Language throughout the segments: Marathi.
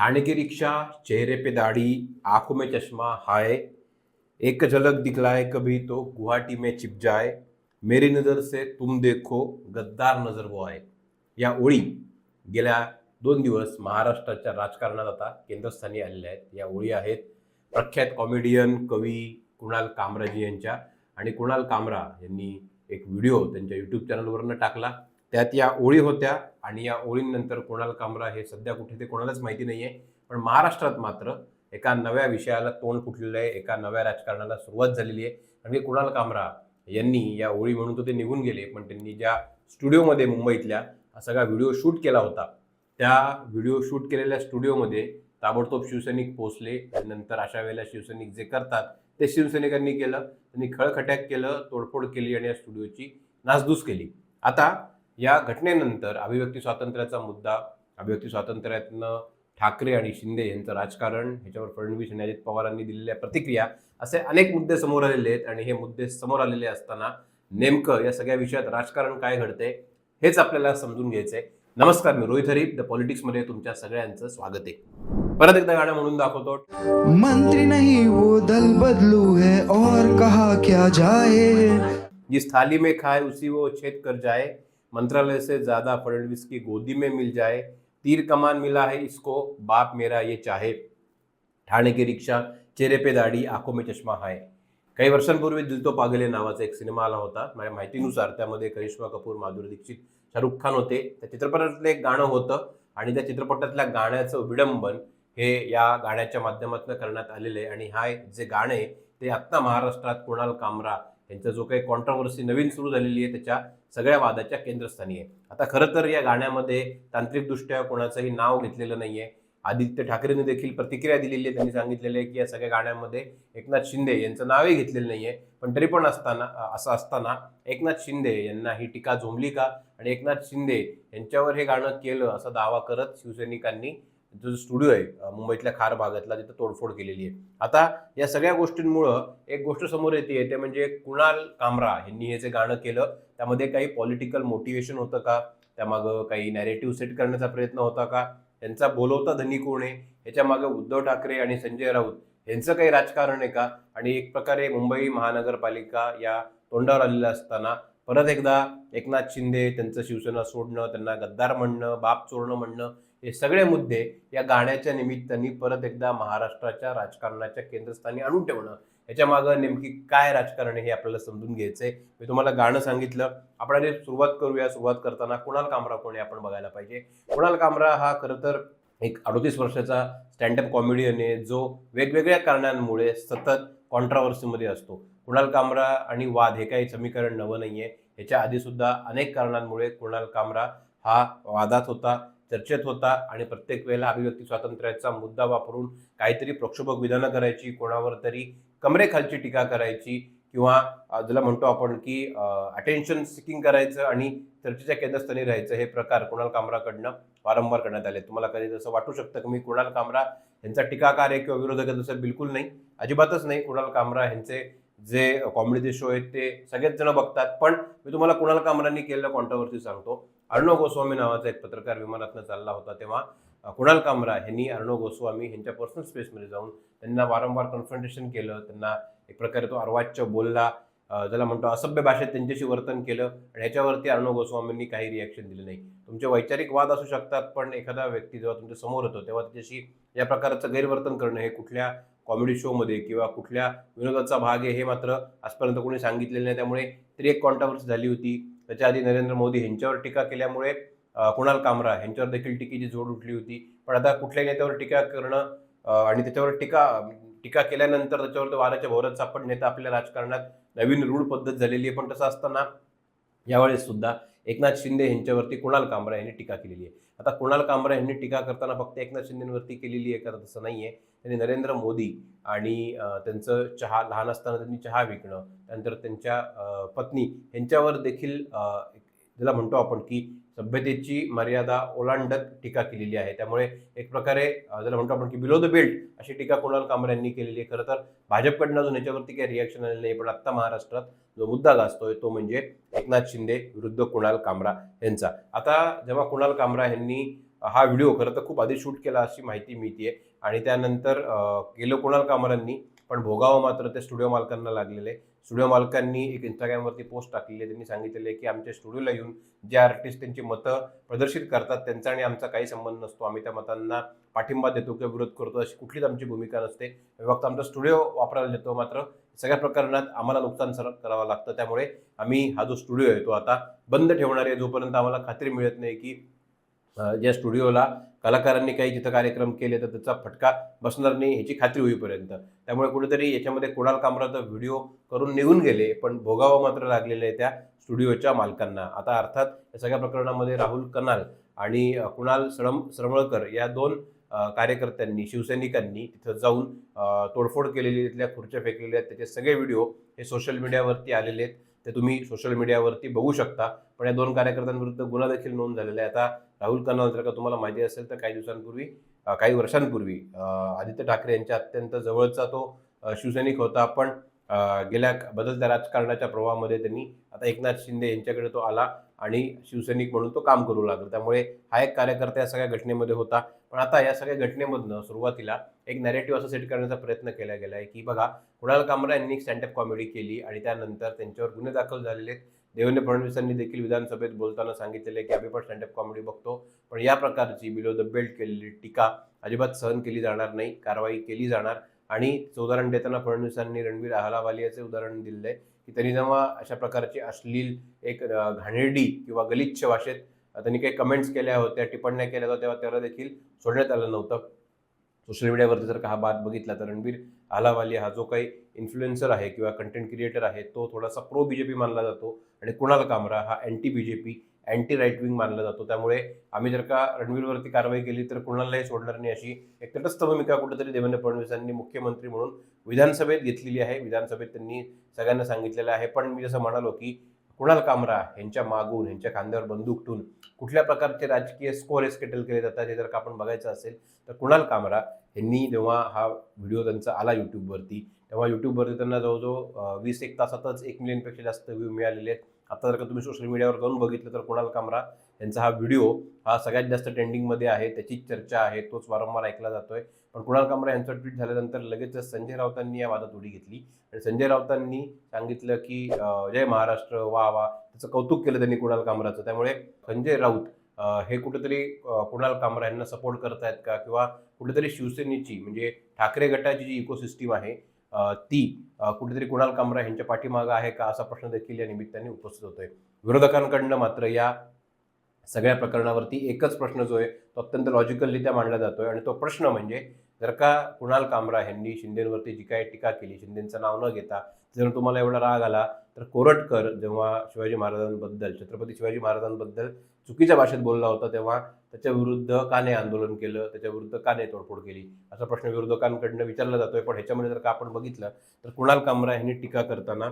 ठाणे की रिक्शा चेहरे पे दाढ़ी आंखों में चश्मा हाय। एक झलक दिखलाए कभी तो गुवाहाटी में चिप जाए। मेरी नजर से तुम देखो गद्दार नजर वो आहे या ओळी गेल्या दोन दिवस महाराष्ट्राच्या राजकारणात आता केंद्रस्थानी आलेल्या आहेत. या ओळी आहेत प्रख्यात कॉमेडियन कवी कुणाल कामराजी यांच्या. आणि कुणाल कामरा यांनी एक व्हिडिओ त्यांच्या यूट्यूब चॅनलवरनं टाकला. त्यात या ओळी होत्या आणि या ओळींनंतर कुणाल कामरा हे सध्या कुठे ते कोणालाच माहिती नाही आहे पण महाराष्ट्रात मात्र एका नव्या विषयाला तोंड फुटलेलं आहे. एका नव्या राजकारणाला सुरुवात झालेली आहे. कारण की कुणाल कामरा यांनी या ओळी म्हणून तो ते निघून गेले. पण त्यांनी ज्या स्टुडिओमध्ये मुंबईतल्या हा सगळा व्हिडिओ शूट केला होता त्या व्हिडिओ शूट केलेल्या स्टुडिओमध्ये ताबडतोब शिवसैनिक पोहोचले. नंतर अशा वेळेला शिवसैनिक जे करतात ते शिवसैनिकांनी केलं. त्यांनी खळखट्याक केलं तोडफोड केली आणि या स्टुडिओची नासधूस केली. आता या घटनेनंतर अभिव्यक्ती स्वातंत्र्याचा मुद्दा अभिव्यक्ती स्वातंत्र्यातनं ठाकरे आणि शिंदे यांचं राजकारण ह्याच्यावर फडणवीस आणि अजित पवारांनी दिलेल्या प्रतिक्रिया असे अनेक मुद्दे समोर आलेले आहेत आणि हे मुद्दे समोर आलेले असताना नेमकं या सगळ्या विषयात राजकारण काय घडते हेच आपल्याला समजून घ्यायचंय. नमस्कार मी रोहित हरीफ द पॉलिटिक्समध्ये तुमच्या सगळ्यांचं स्वागत आहे. परत एकदा गाणं म्हणून दाखवतो. मंत्री नहीं वो दल बदलू है और कहा क्या जाए? जिस थाली में खाए उसी वो छेद कर जाए. मंत्रालय से ज्यादा फडणवीस की गोदी में मिल जाए तीर कमान मिला है इसको बाप मेरा ये चाहे। ठाणे की रिक्षा चेहरे पे दाढी आंखों में चष्मा हाय। काही वर्षांपूर्वी दिल तो पागले नावाचा एक सिनेमा आला होता। माझ्या माहितीनुसार त्यामध्ये करिश्मा कपूर माधुरी दीक्षित शाहरुख खान होते। त्या चित्रपटातलं एक गाणं होतं आणि त्या चित्रपटातल्या गाण्याचं विडंबन हे या गाण्याच्या माध्यमातून करण्यात आलेलं आहे. आणि हा जे गाणं आहे ते आत्ता महाराष्ट्रात कुणाल कामरा त्यांचा जो काही कॉन्ट्रावर्सी नवीन सुरू झालेली आहे त्याच्या सगळ्या वादाच्या केंद्रस्थानी आहे. आता खरं तर या गाण्यामध्ये तांत्रिकदृष्ट्या कोणाचंही नाव घेतलेलं नाही आहे आदित्य ठाकरेंनी देखील प्रतिक्रिया दिलेली आहे. त्यांनी सांगितलेलं आहे की या सगळ्या गाण्यामध्ये एकनाथ शिंदे यांचं नावही घेतलेलं नाही आहे पण तरी पण असताना असं असताना एकनाथ शिंदे यांना ही टीका झोंबली का? आणि एकनाथ शिंदे यांच्यावर हे गाणं केलं असा दावा करत शिवसैनिकांनी जो स्टुडिओ आहे मुंबईतल्या खार भागातला तिथं तोडफोड केलेली आहे. आता या सगळ्या गोष्टींमुळं एक गोष्ट समोर येते ते म्हणजे कुणाल कामरा यांनी हे जे गाणं केलं त्यामध्ये काही पॉलिटिकल मोटिवेशन होतं का? त्यामागं काही नॅरेटिव्ह सेट करण्याचा प्रयत्न होता का? त्यांचा बोलवता धनी कोण आहे? याच्या मागे उद्धव ठाकरे आणि संजय राऊत यांचं काही राजकारण आहे का? आणि एक प्रकारे मुंबई महानगरपालिका या तोंडावर आलेल्या असताना परत एकदा एकनाथ शिंदे त्यांचं शिवसेना सोडणं त्यांना गद्दार म्हणणं बाप चोरणं म्हणणं हे सगळे मुद्दे या गाण्याच्या निमित्ताने परत एकदा महाराष्ट्राच्या राजकारणाच्या केंद्रस्थानी आणून ठेवणं. याच्या मागं नेमकी काय राजकारण आहे हे आपल्याला समजून घ्यायचंय. मी तुम्हाला गाणं सांगितलं. आपण आधी सुरुवात करूया. सुरुवात करताना कुणाल कामरा कोणी आपण बघायला पाहिजे. कुणाल कामरा हा खरं तर एक अडोतीस वर्षाचा स्टँडअप कॉमेडियन आहे जो वेगवेगळ्या कारणांमुळे सतत कॉन्ट्रावर्सीमध्ये असतो. कुणाल कामरा आणि वाद हे काही समीकरण नवं नाही आहे याच्या आधीसुद्धा अनेक कारणांमुळे कुणाल कामरा हा वादात होता. चर्चेत होता आणि प्रत्येक वेळेला अभिव्यक्ती स्वातंत्र्याचा मुद्दा वापरून काहीतरी प्रक्षोभक विधानं करायची कोणावर तरी कमरेखालची टीका करायची किंवा ज्याला म्हणतो आपण की अटेन्शन सिकिंग करायचं आणि चर्चेच्या केंद्रस्थानी राहायचं हे प्रकार कुणाल कामराकडनं वारंवार करण्यात आले. तुम्हाला कधी जसं वाटू शकतं की? मी कुणाल कामरा यांचा टीकाकार आहे किंवा विरोधक आहे तसं बिलकुल नाही. अजिबातच नाही. कुणाल कामरा यांचे जे कॉमेडीचे शो आहेत ते सगळेच जण बघतात. पण मी तुम्हाला कुणाल कामरांनी केलेलं कॉन्ट्रोवर्सी सांगतो. अर्णव गोस्वामी नावाचा एक पत्रकार विमानातनं चालला होता तेव्हा कुणाल कामरा यांनी अर्णव गोस्वामी यांच्या पर्सनल स्पेसमध्ये जाऊन त्यांना वारंवार कन्फ्रंटेशन केलं. त्यांना एक प्रकारे तो अर्वाच्य बोलला. ज्याला म्हणतो असभ्य भाषेत त्यांच्याशी वर्तन केलं आणि ह्याच्यावरती अर्णव गोस्वामींनी काही रिॲक्शन दिलं नाही. तुमचे वैचारिक वाद असू शकतात पण एखादा व्यक्ती जेव्हा तुमच्यासमोर होतो तेव्हा त्याच्याशी या प्रकारचं गैरवर्तन करणं हे कुठल्या कॉमेडी शोमध्ये किंवा कुठल्या विनोदाचा भाग आहे हे मात्र आजपर्यंत कोणी सांगितलेलं नाही. त्यामुळे ती एक कॉन्ट्रावर्सी झाली होती. त्याच्या आधी नरेंद्र मोदी यांच्यावर टीका केल्यामुळे कुणाल कामरा यांच्यावर देखील टीकेची जोड उठली होती. पण आता कुठल्याही नेत्यावर टीका करणं आणि त्याच्यावर टीका टीका केल्यानंतर त्याच्यावर तो वाऱ्याच्या भोवरात सापड नेता आपल्या राजकारणात नवीन रूढ पद्धत झालेली आहे. पण तसं असताना यावेळेस सुद्धा एकनाथ शिंदे यांच्यावरती कुणाल कामरा यांनी टीका केलेली आहे. आता कुणाल कामरा यांनी टीका करताना फक्त एकनाथ शिंदेवरती केलेली आहे का तसं नाही आहे त्यांनी नरेंद्र मोदी आणि त्यांचं चहा लहान असताना त्यांनी चहा विकणं त्यानंतर त्यांच्या पत्नी यांच्यावर देखील ज्याला म्हणतो आपण की सभ्यतेची मर्यादा ओलांडत टीका केलेली आहे. त्यामुळे एक प्रकारे ज्याला म्हणतो आपण की बिलो द बेल्ट अशी टीका कुणाल कांबळे यांनी केलेली आहे. खरं तर भाजपकडनं अजून याच्यावरती काही रिॲक्शन आलेलं नाही पण आत्ता महाराष्ट्रात जो मुद्दा गाजतोय तो म्हणजे एकनाथ शिंदे विरुद्ध कुणाल कामरा यांचा. आता जेव्हा कुणाल कामरा यांनी हा व्हिडिओ खरं तर खूप आधी शूट केला अशी माहिती मिळते आणि त्यानंतर गेलो कुणाल कामरांनी पण भोगावं मात्र ते स्टुडिओ मालकांना लागलेले. स्टुडिओ मालकांनी एक इंस्टाग्रामवरती पोस्ट टाकलेली आहे. त्यांनी सांगितलेलं आहे की आमच्या स्टुडिओला येऊन जे आर्टिस्ट त्यांची मतं प्रदर्शित करतात त्यांचा आणि आमचा काही संबंध नसतो. आम्ही त्या मतांना पाठिंबा देतो किंवा विरोध करतो. अशी कुठलीच आमची भूमिका नसते. फक्त आमचा स्टुडिओ वापरायला देतो. मात्र सगळ्या प्रकरणात आम्हाला नुकसान सर करावं लागतं. त्यामुळे आम्ही हा जो स्टुडिओ आहे तो आता बंद ठेवणार आहे. जोपर्यंत आम्हाला खात्री मिळत नाही की ज्या स्टुडिओला कलाकारांनी काही जिथं कार्यक्रम केले तर त्याचा फटका बसणार नाही ह्याची खात्री होईपर्यंत. त्यामुळे कुठेतरी याच्यामध्ये कुणाल कामराचा व्हिडिओ करून निघून गेले पण भोगावं मात्र लागलेलं आहे त्या स्टुडिओच्या मालकांना. आता अर्थात या सगळ्या प्रकरणामध्ये राहुल कनाल आणि कुणाल सळम सरमळकर या दोन कार्यकर्त्यांनी शिवसैनिकांनी तिथं जाऊन तोडफोड केलेली तिथल्या खुर्च्या फेकलेल्या आहेत त्याचे सगळे व्हिडिओ हे सोशल मीडियावरती आलेले आहेत. ते तुम्ही सोशल मीडियावरती बघू शकता. पण या दोन कार्यकर्त्यांविरुद्ध गुन्हा देखील नोंद झालेला आहे. आता राहुल कनाल जर का तुम्हाला माहिती असेल तर काही दिवसांपूर्वी काही वर्षांपूर्वी आदित्य ठाकरे यांच्या अत्यंत जवळचा तो शिवसैनिक होता. पण गेल्या बदलत्या राजकारणाच्या प्रवाहामध्ये त्यांनी आता एकनाथ शिंदे यांच्याकडे तो आला आणि शिवसैनिक म्हणून तो काम करू लागला. त्यामुळे हा एक कार्यकर्ता या सगळ्या घटनेमध्ये होता. पण आता या सगळ्या घटनेमधनं सुरुवातीला एक नॅरेटिव्ह असं सेट करण्याचा प्रयत्न केला गेला आहे की बघा कुणाल कामरा यांनी एक स्टँडअप कॉमेडी केली आणि त्यानंतर त्यांच्यावर गुन्हे दाखल झालेले आहेत. देवेंद्र फडणवीसांनी देखील विधानसभेत बोलताना सांगितलेले की आम्ही पण स्टँडअप कॉमेडी बघतो. पण या प्रकारची बिलो द बेल्ट केलेली टीका अजिबात सहन केली जाणार नाही कारवाई केली जाणार. आणि उदाहरण देताना फडणवीसांनी रणवीर अहलावालियाचे उदाहरण दिलेलं आहे की त्यांनी जेव्हा अशा प्रकारची अश्लील एक घाणेरडी किंवा गलिच्छ भाषेत त्यांनी काही कमेंट्स केल्या होत्या टिप्पण्या केल्या होत्या तेव्हा त्याला देखील सोडण्यात आलं नव्हतं. सोशल मीडियावरती जर का हा बात बघितला तर रणवीर अहलावालिया हा जो काही इन्फ्लुएन्सर आहे किंवा कंटेंट क्रिएटर आहे तो थोडासा प्रो बीजेपी मानला जातो. आणि कुणाल कामरा हा anti B J P anti right wing मानला जातो. त्यामुळे आम्ही जर का रणवीरवरती कारवाई केली तर कुणालाही सोडणार नाही अशी एक तटस्थ भूमिका कुठेतरी देवेंद्र फडणवीसांनी मुख्यमंत्री म्हणून विधानसभेत घेतलेली आहे. विधानसभेत त्यांनी सगळ्यांना सांगितलेलं आहे. पण मी जसं म्हणालो की कुणाल कामरा यांच्या मागून यांच्या खांद्यावर बंदूक ठेवून कुठल्या प्रकारचे राजकीय स्कोर एस्केटल केले जातात हे जर का आपण बघायचं असेल तर कुणाल कामरा यांनी जेव्हा हा व्हिडिओ त्यांचा आला यूट्यूबवरती तेव्हा यूट्यूबवरती त्यांना जवळजवळ वीस एक तासातच एक मिलियनपेक्षा जास्त व्ह्यू मिळालेले आहेत. आता जर का तुम्ही सोशल मीडियावर जाऊन बघितलं तर कुणाल कामरा यांचा हा व्हिडिओ हा सगळ्यात जास्त ट्रेंडिंगमध्ये आहे. त्याची चर्चा आहे. तोच वारंवार ऐकला जातोय. पण कुणाल कामरा यांचं ट्विट झाल्यानंतर लगेचच संजय राऊतांनी या वादात उडी घेतली. आणि संजय राऊतांनी सांगितलं की जय महाराष्ट्र वा वा. त्याचं कौतुक केलं त्यांनी कुणाल कामराचं त्यामुळे संजय राऊत हे कुठेतरी कुणाल कामरा यांना सपोर्ट करतायत का? किंवा कुठेतरी शिवसेनेची म्हणजे ठाकरे गटाची जी इकोसिस्टीम आहे ती कुठेतरी कुणाल कामरा यांच्या पाठीमागं आहे का असा प्रश्न देखील या निमित्ताने उपस्थित होतोय. विरोधकांकडनं मात्र या सगळ्या प्रकरणावरती एकच प्रश्न जो आहे तो अत्यंत लॉजिकलरित्या मांडला जातोय आणि तो प्रश्न म्हणजे जर का कुणाल कामरा यांनी शिंदेवरती जी काही टीका केली शिंदेचं नाव न घेता जर तुम्हाला एवढा राग आला तर कोरटकर जेव्हा शिवाजी महाराजांबद्दल छत्रपती शिवाजी महाराजांबद्दल चुकीच्या भाषेत बोलला होता तेव्हा त्याच्या विरुद्ध काने आंदोलन केलं त्याच्या विरुद्ध काने तोडफोड केली. असा प्रश्न विरोधकांकडनं विचारला जातोय. पण ह्याच्यामध्ये जर का आपण बघितलं तर कुणाल कामरा यांनी टीका करताना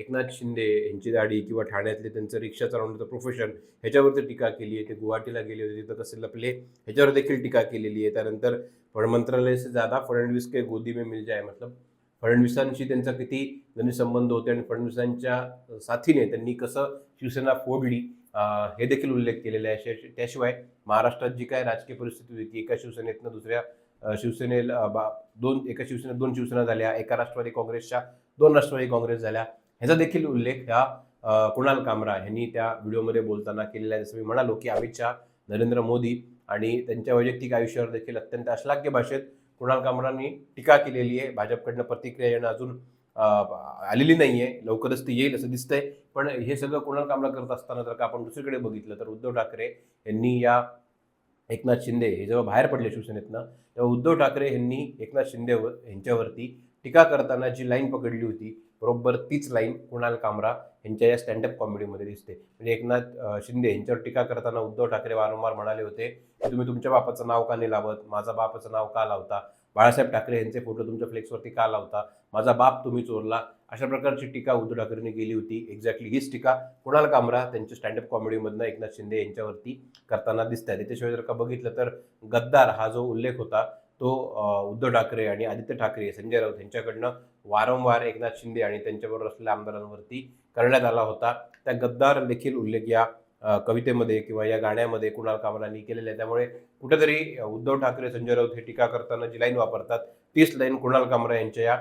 एकनाथ शिंदे यांची दाढी किंवा ठाण्यातले त्यांचं रिक्षा चालवण्याचं प्रोफेशन ह्याच्यावरती टीका केली आहे. ते गुवाहाटीला गेले होते तिथं कसे लपले ह्याच्यावर देखील टीका केलेली आहे. त्यानंतर फड मंत्रालय से ज्यादा फडणवीस के गोदी में मिल जाए मतलब फडणवीसांशी त्यांचा किती घनिष्ठ संबंध होते आणि फडणवीसांच्या साथीने त्यांनी कसं शिवसेना फोडली हे देखील उल्लेख केलेला आहे. त्याशिवाय महाराष्ट्रात जी काय राजकीय परिस्थिती होती एका शिवसेनेतनं दुसऱ्या शिवसेनेला बा- दोन एका शिवसेनेत दोन शिवसेना झाल्या एका राष्ट्रवादी काँग्रेसच्या दोन राष्ट्रवादी काँग्रेस झाल्या. ह्याचा देखील उल्लेख ह्या कुणाल कामरा यांनी त्या व्हिडिओमध्ये बोलताना केलेला आहे. जसं मी म्हणालो की अमित शहा नरेंद्र मोदी आणि त्यांच्या वैयक्तिक आयुष्यावर देखील अत्यंत अश्लाघ्य भाषेत कुणाल कामरांनी टीका केलेली आहे. भाजपकडनं प्रतिक्रिया येणं अजून आलेली नाही आहे लवकरच ती येईल असं दिसतंय. पण हे सगळं कुणाल कामरा करत असताना जर का आपण दुसरीकडे बघितलं तर उद्धव ठाकरे यांनी या एकनाथ शिंदे हे जेव्हा बाहेर पडले शिवसेनेतनं तेव्हा उद्धव ठाकरे यांनी एकनाथ शिंदे यांच्यावरती टीका करताना जी लाईन पकडली होती बरोबर तीच लाईन कुणाल कामरा यांच्या या स्टँडअप कॉमेडीमध्ये दिसते. म्हणजे एकनाथ शिंदे यांच्यावर टीका करताना उद्धव ठाकरे वारंवार म्हणाले होते तुम्ही तुमच्या बापाचं नाव का नाही लावत? माझा बापाचं नाव का लावता? बाळासाहेब ठाकरे यांचे फोटो तुमच्या फ्लेक्सवरती का लावता? माझा बाप तुम्ही चोरला? अशा प्रकारची टीका उद्धव ठाकरेंनी केली होती. एक्झॅक्टली हीच टीका कुणाल कामरा त्यांच्या स्टँडअप कॉमेडीमधनं एकनाथ शिंदे यांच्यावरती करताना दिसत आहे त्याच्याशिवाय जर का बघितलं तर गद्दार हा जो उल्लेख होता तो उद्धव ठाकरे आणि आदित्य ठाकरे संजय राऊत यांच्याकडनं वारंवार एकनाथ शिंदे आणि त्यांच्याबरोबर असलेल्या आमदारांवरती करण्यात आला होता. त्या गद्दार देखील उल्लेख या कवितेमध्ये किंवा या गाण्यामध्ये कुणाल कामरानी केलेलं आहे त्यामुळे कुठेतरी उद्धव ठाकरे संजय राऊत हे टीका करताना जी लाईन वापरतात तीच लाईन कुणाल कामरा यांच्या या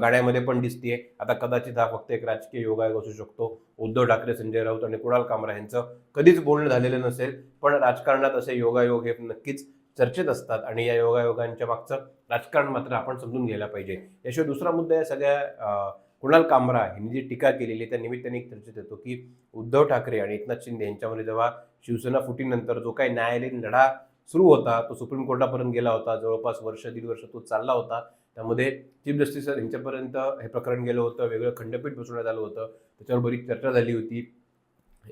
गाण्यामध्ये पण दिसतीये. आता कदाचित हा फक्त एक राजकीय योगायोग असू शकतो. उद्धव ठाकरे संजय राऊत आणि कुणाल कामरा यांचं कधीच बोलणं झालेलं नसेल पण राजकारणात असे योगायोग हे नक्कीच चर्चेत असतात आणि या योगायोगांच्या मागचं राजकारण मात्र आपण समजून घ्यायला पाहिजे. याशिवाय दुसरा मुद्दा या सगळ्या कुणाल कामरा यांनी जी टीका केलेली आहे त्या निमित्ताने एक चर्चेत येतो की उद्धव ठाकरे आणि एकनाथ शिंदे यांच्यामध्ये जेव्हा शिवसेना फुटीनंतर जो काही न्यायालयीन लढा सुरू होता तो सुप्रीम कोर्टापर्यंत गेला होता जवळपास वर्ष दीड वर्ष तो चालला होता त्यामध्ये चीफ जस्टिस यांच्यापर्यंत हे प्रकरण गेलं होतं वेगळं खंडपीठ बसवण्यात आलं होतं त्याच्यावर बरीच चर्चा झाली होती.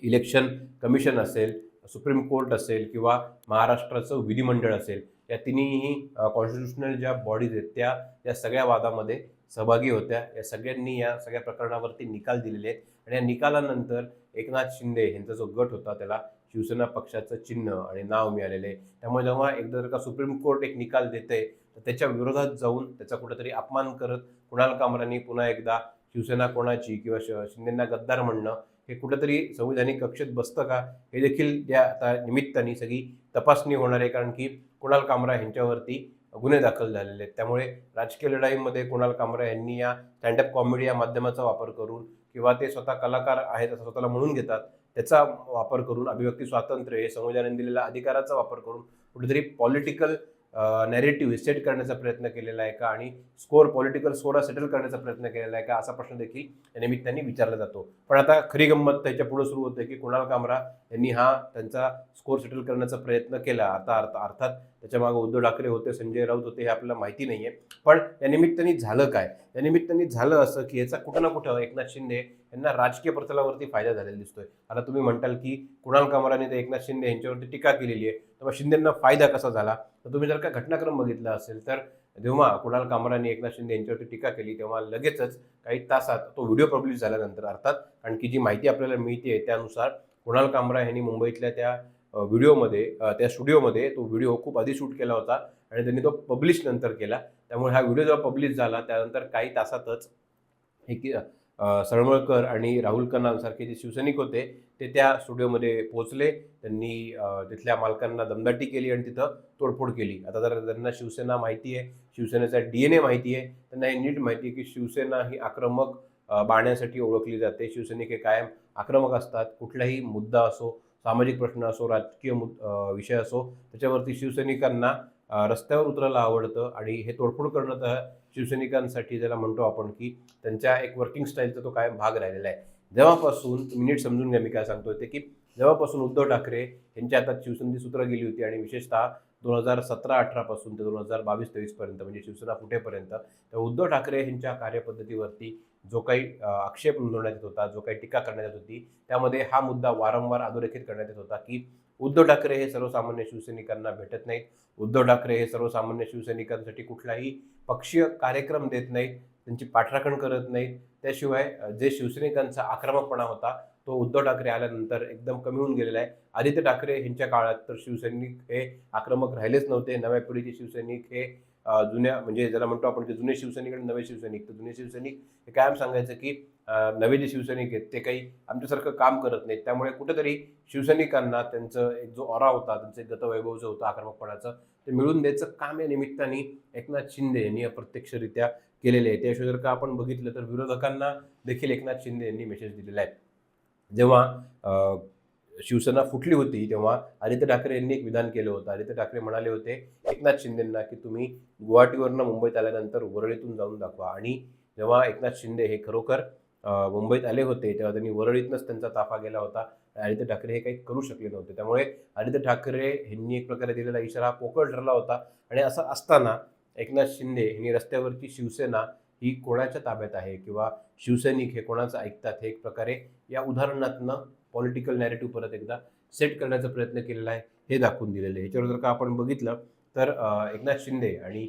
इलेक्शन कमिशन असेल सुप्रीम कोर्ट असेल किंवा महाराष्ट्राचं विधिमंडळ असेल या तिन्हीही कॉन्स्टिट्युशनल ज्या बॉडीज आहेत त्या या सगळ्या वादामध्ये सहभागी होत्या. या सगळ्यांनी या सगळ्या प्रकरणावरती निकाल दिलेले आहेत. आणि या निकालानंतर एकनाथ शिंदे यांचा जो गट होता त्याला शिवसेना पक्षाचं चिन्ह आणि नाव मिळालेलं आहे. त्यामुळे जेव्हा एकदा जर का सुप्रीम कोर्ट एक निकाल देते तर त्याच्या विरोधात जाऊन त्याचा कुठेतरी अपमान करत कुणाल कामरांनी पुन्हा एकदा शिवसेना कोणाची किंवा श- शिंदेंना गद्दार म्हणणं हे कुठेतरी संविधानिक कक्षेत बसतं का? हे देखील या आता निमित्ताने सगळी तपासणी होणार आहे. कारण की कुणाल कामरा यांच्यावरती गुन्हे दाखल झालेले आहेत. त्यामुळे राजकीय लढाईमध्ये कुणाल कामरा यांनी या स्टँडअप कॉमेडी या माध्यमाचा वापर करून किंवा ते स्वतः कलाकार आहेत असं स्वतःला म्हणून घेतात त्याचा वापर करून अभिव्यक्ती स्वातंत्र्य हे संविधानाने दिलेल्या अधिकाराचा वापर करून कुठेतरी पॉलिटिकल नॅरेटिव्ह सेट करण्याचा प्रयत्न केलेला आहे का आणि स्कोअर पॉलिटिकल स्कोर सेटल करण्याचा प्रयत्न केलेला आहे का असा प्रश्न देखील या निमित्ताने विचारला जातो. पण आता खरी गंमत त्याच्या पुढे सुरू होते की कुणाल कामरा यांनी हा त्यांचा स्कोअर सेटल करण्याचा प्रयत्न केला. आता अर्थात त्याच्यामागे उद्धव ठाकरे होते संजय राऊत होते हे आपल्याला माहिती नाही आहे पण या निमित्ताने झालं काय? या निमित्ताने झालं असं की याचा कुठं ना कुठं एकनाथ शिंदे यांना राजकीय प्रतलावरती फायदा झालेला दिसतोय. आता तुम्ही म्हणताल की कुणाल कामराने तर एकनाथ शिंदे यांच्यावरती टीका केलेली आहे. तेव्हा शिंदेंना फायदा कसा झाला? तर तुम्ही जर का घटनाक्रम बघितला असेल तर जेव्हा कुणाल कामराने एकनाथ शिंदे यांच्यावरती टीका केली तेव्हा लगेचच काही तासात तो व्हिडिओ पब्लिश झाल्यानंतर अर्थात कारण की जी माहिती आपल्याला मिळते त्यानुसार कुणाल कामरा यांनी मुंबईतल्या त्या व्हिडिओमध्ये त्या स्टुडिओमध्ये तो व्हिडिओ खूप आधी शूट केला होता आणि त्यांनी तो पब्लिश नंतर केला. त्यामुळे हा व्हिडिओ जेव्हा पब्लिश झाला त्यानंतर काही तासातच एक अ, सळमळकर आणि राहुल कनाल जे शिवसैनिक होते ते त्या स्टुडिओमध्ये पोहोचले. त्यांनी तिथल्या मालकांना दमदाटी केली आणि तिथं तोडफोड केली. आता जर त्यांना शिवसेना माहिती आहे शिवसेनेचा डी एन ए माहिती आहे. त्यांना हे नीट माहिती आहे की शिवसेना ही आक्रमक बाळण्यासाठी ओळखली जाते. शिवसैनिक हे कायम आक्रमक असतात. कुठलाही मुद्दा असो सामाजिक प्रश्न असो राजकीय मुद विषय असो त्याच्यावरती शिवसैनिकांना रस्त्यावर उतरायला आवडतं आणि हे तोडफोड करणं तर शिवसैनिकांसाठी ज्याला म्हणतो आपण की त्यांच्या एक वर्किंग स्टाईलचा तो कायम भाग राहिलेला आहे. जेव्हापासून तुम्ही नीट समजून घ्या मी काय सांगतो ते की जेव्हापासून उद्धव ठाकरे यांच्या हातात शिवसंधी सूत्र गेली होती आणि विशेषतः दोन हजार सतरा अठरापासून ते दोन हजार बावीस तेवीसपर्यंत म्हणजे शिवसेना फुटेपर्यंत तर उद्धव ठाकरे यांच्या कार्यपद्धतीवरती जो काही आक्षेप नोंदवण्यात येत होता जो काही टीका करण्यात येत होती त्यामध्ये हा मुद्दा वारंवार अधोरेखित करण्यात येत होता की उद्धव ठाकरे हे सर्वसामान्य शिवसैनिकांना भेटत नाहीत. उद्धव ठाकरे हे सर्वसामान्य शिवसैनिकांसाठी कुठलाही पक्षीय कार्यक्रम देत नाहीत. त्यांची पाठराखण करत नाहीत. त्याशिवाय जे शिवसैनिकांचा आक्रमकपणा होता तो उद्धव ठाकरे आल्यानंतर एकदम कमी होऊन गेलेला आहे. आदित्य ठाकरे यांच्या काळात तर शिवसैनिक हे आक्रमक राहिलेच नव्हते. नव्या पिढीचे शिवसैनिक हे जुन्या म्हणजे ज्याला म्हणतो आपण की जुने शिवसैनिक आणि नवे शिवसैनिक. तर जुने शिवसैनिक हे कायम सांगायचं की नवे जे शिवसैनिक आहेत ते काही आमच्यासारखं काम करत नाहीत. त्यामुळे कुठेतरी शिवसैनिकांना त्यांचं एक जो ऑरा होता त्यांचं एक गतवैभव जो होतं आक्रमकपणाचं ते मिळून द्यायचं काम या निमित्ताने एकनाथ शिंदे यांनी अप्रत्यक्षरित्या केलेले आहे. त्याशिवाय जर का आपण बघितलं तर विरोधकांना देखील एकनाथ शिंदे यांनी मेसेज दिलेला आहे. जेव्हा शिवसेना फुटली होती तेव्हा आदित्य ठाकरे यांनी एक विधान केलं होतं. आदित्य ठाकरे म्हणाले होते एकनाथ शिंदेंना की तुम्ही गुवाहाटीवरनं मुंबईत आल्यानंतर वरळीतून जाऊन दाखवा. आणि जेव्हा एकनाथ शिंदे हे खरोखर मुंबईत आले होते तेव्हा त्यांनी वरळीतनंच त्यांचा ताफा गेला होता. आदित्य ठाकरे हे काही करू शकले नव्हते. त्यामुळे आदित्य ठाकरे यांनी एक प्रकारे दिलेला इशारा हा पोकळ ठरला होता. आणि असं असताना एकनाथ शिंदे यांनी रस्त्यावरची शिवसेना ही कोणाच्या ताब्यात आहे किंवा शिवसैनिक हे कोणाचं ऐकतात हे एक प्रकारे या उदाहरणातनं पॉलिटिकल नॅरेटिव्ह परत एकदा सेट करण्याचा प्रयत्न केलेला आहे हे दाखवून दिलेलं आहे. ह्याच्यावर जर का आपण बघितलं तर एकनाथ शिंदे आणि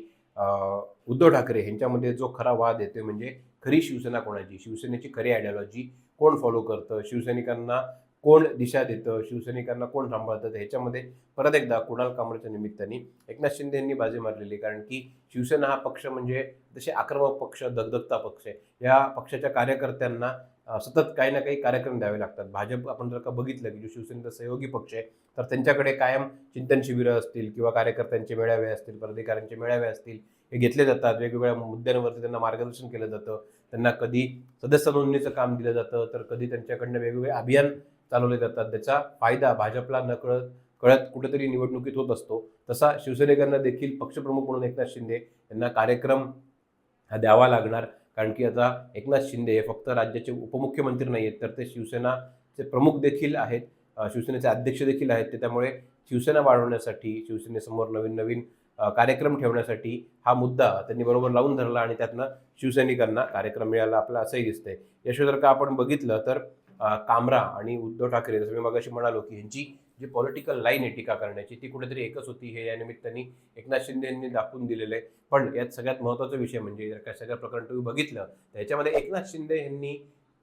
उद्धव ठाकरे यांच्यामध्ये जो खरा वाद येतो म्हणजे खरी शिवसेना कोणाची? शिवसेनेची खरी आयडियॉलॉजी कोण फॉलो करतं? शिवसैनिकांना कोण दिशा देतं शिवसैनिकांना कोण सांभाळतं ह्याच्यामध्ये परत एकदा कुणाल कांबळेच्या निमित्ताने एकनाथ शिंदे यांनी बाजी मारलेली. कारण की शिवसेना हा पक्ष म्हणजे जसे आक्रमक पक्ष दगदगता पक्ष आहे. या पक्षाच्या कार्यकर्त्यांना सतत काही ना काही कार्यक्रम द्यावे लागतात. भाजप आपण जर का बघितलं की जो शिवसेनेचा सहयोगी पक्ष आहे तर त्यांच्याकडे कायम चिंतन शिबिरं असतील किंवा कार्यकर्त्यांचे मेळावे असतील पदाधिकाऱ्यांचे मेळावे असतील हे घेतले जातात. वेगवेगळ्या मुद्द्यांवरती त्यांना मार्गदर्शन केलं जातं. त्यांना कधी सदस्य नोंदणीचं काम दिलं जातं तर कधी त्यांच्याकडनं वेगवेगळे अभियान चालवले जातात. त्याचा फायदा भाजपला नकळत कळत कुठेतरी निवडणुकीत होत असतो. तसा शिवसेनेकरांना देखील पक्षप्रमुख म्हणून एकनाथ शिंदे यांना कार्यक्रम हा द्यावा लागणार. कारण की आता एकनाथ शिंदे हे फक्त राज्याचे उपमुख्यमंत्री नाही आहेत तर ते शिवसेनाचे प्रमुख देखील आहेत. शिवसेनेचे अध्यक्ष देखील आहेत. ते त्यामुळे शिवसेना वाढवण्यासाठी शिवसेनेसमोर नवीन नवीन कार्यक्रम ठेवण्यासाठी हा मुद्दा त्यांनी बरोबर लावून धरला आणि त्यातनं शिवसैनिकांना कार्यक्रम मिळाला आपला असंही दिसतंय. यशोधर जर का आपण बघितलं तर कामरा आणि उद्धव ठाकरे जसं मी मगाशी म्हणालो की ह्यांची जी पॉलिटिकल लाईन आहे टीका करण्याची ती कुठेतरी एकच होती. हे या निमित्ताने एकनाथ शिंदे यांनी दाखवून दिलेलं आहे. पण यात सगळ्यात महत्त्वाचा विषय म्हणजे जर का सगळं प्रकरण तुम्ही बघितलं तर ह्याच्यामध्ये एकनाथ शिंदे यांनी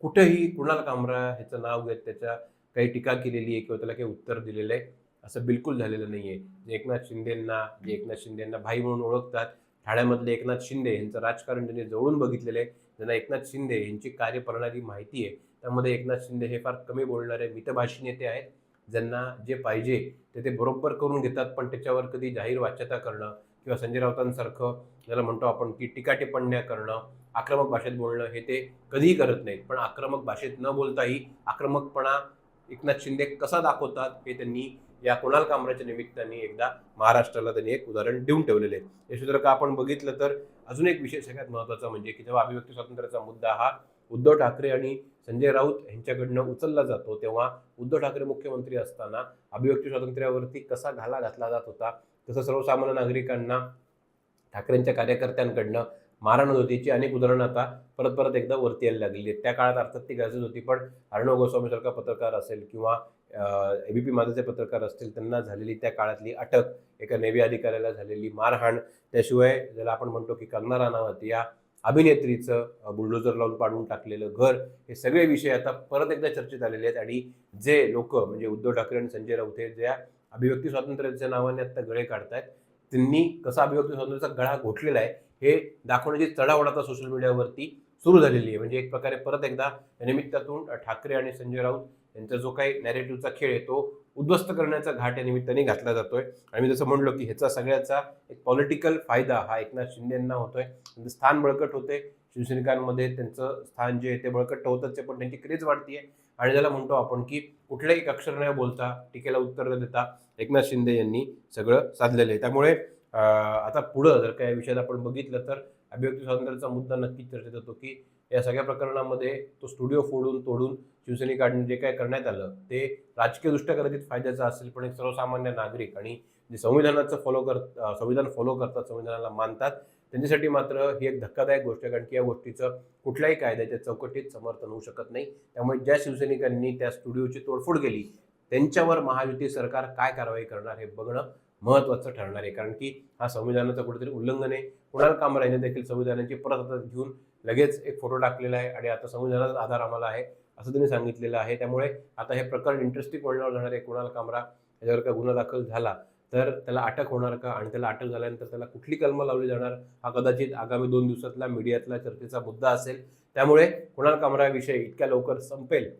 कुठेही कुणाल कामरा ह्याचं नाव घेत त्याच्या काही टीका केलेली आहे किंवा त्याला काही उत्तर दिलेलं आहे असं बिलकुल झालेलं नाही आहे जे एकनाथ शिंदेंना जे एकनाथ शिंदेंना भाई म्हणून ओळखतात ठाण्यामधले एकनाथ शिंदे यांचं राजकारण त्यांनी जवळून बघितलेलं आहे. ज्यांना एकनाथ शिंदे यांची कार्यप्रणाली माहिती आहे. त्यामध्ये एकनाथ शिंदे हे फार कमी बोलणारे मितभाषी नेते आहेत. ज्यांना जे पाहिजे ते ते बरोबर करून घेतात पण त्याच्यावर कधी जाहीर वाच्यता करणं किंवा संजय राऊतांसारखं ज्याला म्हणतो आपण की टीका टिप्पण्या करणं आक्रमक भाषेत बोलणं हे ते कधीही करत नाहीत. पण आक्रमक भाषेत न बोलताही आक्रमकपणा एकनाथ शिंदे कसा दाखवतात हे त्यांनी या कुणाल कामराच्या निमित्ताने एकदा महाराष्ट्राला त्यांनी एक उदाहरण देऊन ठेवलेले आहे. हे का आपण बघितलं तर अजून एक विषय सगळ्यात महत्त्वाचा म्हणजे की जेव्हा अभिव्यक्ती स्वातंत्र्याचा मुद्दा हा उद्धव ठाकरे आणि संजय राऊत यांच्याकडनं उचलला जातो. तेव्हा उद्धव ठाकरे मुख्यमंत्री असताना अभिव्यक्ती स्वातंत्र्यावरती कसा घाला घातला जात होता तसं सर्वसामान्य नागरिकांना ठाकरेंच्या कार्यकर्त्यांकडनं मारहाण होत होती अनेक उदाहरणं आता परत परत एकदा वरती यायला लागलेली आहेत. त्या काळात अर्थात ती गरजच होती पण अर्णव गोस्वामीसारखा पत्रकार असेल किंवा एबीपी माझाचे पत्रकार असतील त्यांना झालेली त्या काळातली अटक एका नेव्ही अधिकाऱ्याला झालेली मारहाण त्याशिवाय ज्याला आपण म्हणतो की कंगना राणावत या अभिनेत्रीचं बुलडोजर लावून पाडून टाकलेलं घर हे सगळे विषय आता परत एकदा चर्चेत आलेले आहेत. आणि जे लोक म्हणजे उद्धव ठाकरे आणि संजय राऊत हे ज्या अभिव्यक्ती स्वातंत्र्याच्या नावाने आता गळे काढतायत त्यांनी कसा अभिव्यक्ती स्वातंत्र्याचा गळा घोटलेला आहे हे दाखवण्याची चढावड आता सोशल मीडियावरती सुरू झालेली आहे. म्हणजे एक प्रकारे परत एकदा या निमित्तातून ठाकरे आणि संजय राऊत यांचा जो काही नॅरेटिव्हचा खेळ आहे तो उद्ध्वस्त करण्याचा घाट या निमित्ताने घातला जातोय. आणि मी जसं म्हणलो की ह्याचा सगळ्याचा एक पॉलिटिकल फायदा हा एकनाथ शिंदेंना होतोय. त्यांचं स्थान बळकट होते शिवसैनिकांमध्ये त्यांचं स्थान जे आहे ते बळकट होतच आहे पण त्यांची क्रेज वाढतीये. आणि ज्याला म्हणतो आपण की कुठल्याही अक्षर न बोलता टीकेला उत्तर न देता एकनाथ शिंदे यांनी सगळं साधलेलं आहे. त्यामुळे आता पुढं जर काही विषयात आपण बघितलं तर अभिव्यक्ती स्वातंत्र्याचा मुद्दा नक्कीच चर्चेत होतो की या सगळ्या प्रकरणामध्ये तो स्टुडिओ फोडून तोडून शिवसैनिकांनी जे काय करण्यात आलं ते राजकीयदृष्ट्या कदाचित फायद्याचं असेल पण एक सर्वसामान्य नागरिक आणि जे संविधानाचं फॉलो कर संविधान फॉलो करतात संविधानाला मानतात त्यांच्यासाठी मात्र ही एक धक्कादायक गोष्ट आहे कारण की या गोष्टीचं कुठल्याही कायद्याच्या चौकटीत समर्थन होऊ शकत नाही. त्यामुळे ज्या शिवसैनिकांनी त्या स्टुडिओची तोडफोड केली त्यांच्यावर महायुती सरकार काय कारवाई करणार हे बघणं महत्त्वाचं ठरणार आहे. कारण की हा संविधानाचं कुठेतरी उल्लंघन आहे. कुणाल कामरा यांनी देखील संविधानाची परत आता घेऊन लगेच एक फोटो टाकलेला आहे आणि आता संविधानाचा आधार आम्हाला आहे असं त्यांनी सांगितलेलं आहे. त्यामुळे आता हे प्रकरण इंटरेस्टिंग वळणावर जाणार आहे. कुणाल कामरा याच्यावर का गुन्हा दाखल झाला तर त्याला अटक होणार का? आणि त्याला अटक झाल्यानंतर त्याला कुठली कलमं लावली जाणार? हा कदाचित आगामी दोन दिवसातला मीडियातला चर्चेचा मुद्दा असेल. त्यामुळे कुणाल कामराविषयी इतक्या लवकर संपेल.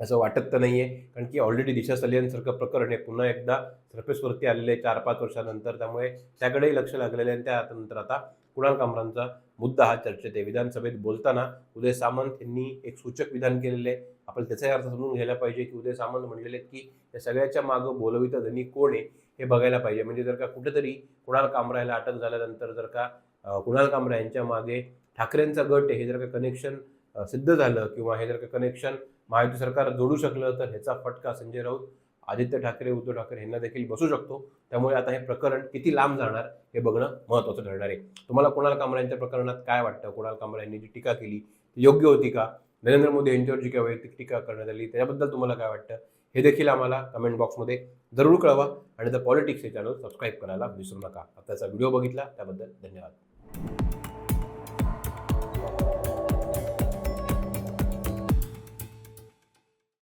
असं वाटत तर नाही आहे कारण की ऑलरेडी दिशा सलियांसारखं प्रकरण हे पुन्हा एकदा सरफेसवरती आलेलं आहे चार पाच वर्षानंतर त्यामुळे त्याकडेही लक्ष लागलेलं आहे. आणि त्यानंतर आता कुणाल कामरांचा मुद्दा हा चर्चेत आहे. विधानसभेत बोलताना उदय सामंत यांनी एक सूचक विधान केलेले आहे. आपण त्याचाही अर्थ समजून घ्यायला पाहिजे की उदय सामंत म्हणलेले आहेत की या सगळ्याच्या मागं बोलवितं धनी कोण आहे हे बघायला पाहिजे. म्हणजे जर का कुठेतरी कुणाल कामरायला अटक झाल्यानंतर जर का कुणाल कामरा यांच्या मागे ठाकरेंचा गट आहे हे जर का कनेक्शन सिद्ध झालं किंवा हे जर का कनेक्शन महायुती सरकार जोडू शकलं तर ह्याचा फटका संजय राऊत आदित्य ठाकरे उद्धव ठाकरे यांना देखील बसू शकतो. त्यामुळे आता हे प्रकरण किती लांब जाणार हे बघणं महत्त्वाचं ठरणार आहे. तुम्हाला कुणाल कामरा यांच्या प्रकरणात काय वाटतं? कुणाल कांबळे यांनी जी टीका केली ती योग्य होती का? नरेंद्र मोदी यांच्यावर जी काही वैयक्तिक टीका करण्यात आली त्याच्याबद्दल तुम्हाला काय वाटतं? हे देखील आम्हाला कमेंट बॉक्समध्ये जरूर कळवा आणि द पॉलिटिक्स हे चॅनल सबस्क्राईब करायला विसरू नका. आताचा व्हिडिओ बघितला त्याबद्दल धन्यवाद.